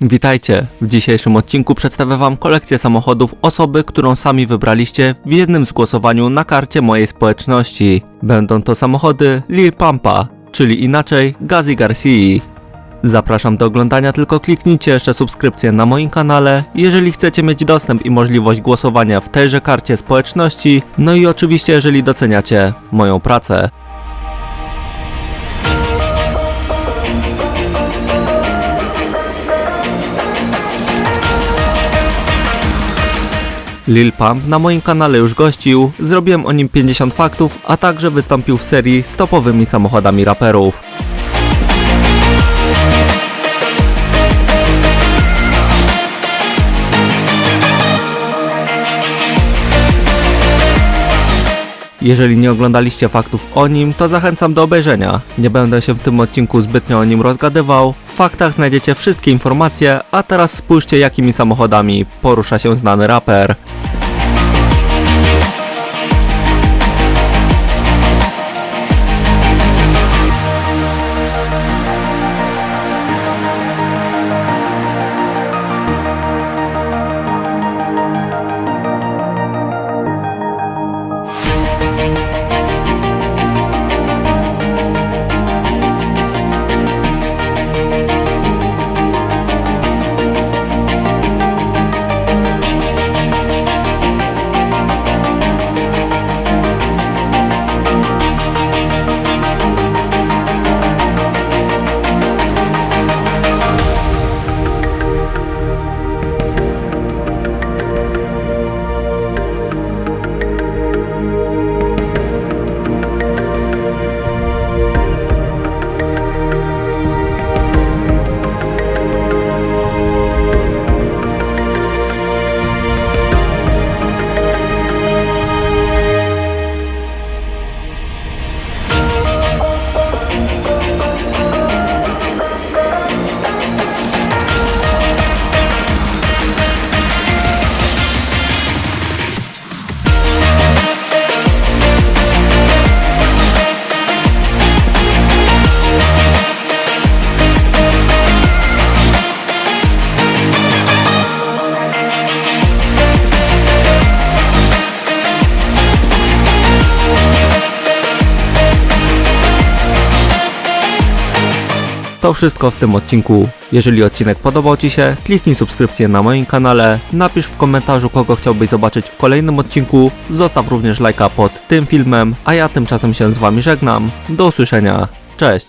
Witajcie! W dzisiejszym odcinku przedstawię Wam kolekcję samochodów osoby, którą sami wybraliście w jednym z głosowaniu na karcie mojej społeczności. Będą to samochody Lil Pampa, czyli inaczej Gazi Garcia. Zapraszam do oglądania, tylko kliknijcie jeszcze subskrypcję na moim kanale, jeżeli chcecie mieć dostęp i możliwość głosowania w tejże karcie społeczności, no i oczywiście jeżeli doceniacie moją pracę. Lil Pump na moim kanale już gościł, zrobiłem o nim 50 faktów, a także wystąpił w serii z topowymi samochodami raperów. Jeżeli nie oglądaliście faktów o nim, to zachęcam do obejrzenia. Nie będę się w tym odcinku zbytnio o nim rozgadywał. W faktach znajdziecie wszystkie informacje, a teraz spójrzcie jakimi samochodami porusza się znany raper. To wszystko w tym odcinku. Jeżeli odcinek podobał Ci się, kliknij subskrypcję na moim kanale, napisz w komentarzu kogo chciałbyś zobaczyć w kolejnym odcinku, zostaw również lajka pod tym filmem, a ja tymczasem się z Wami żegnam. Do usłyszenia. Cześć!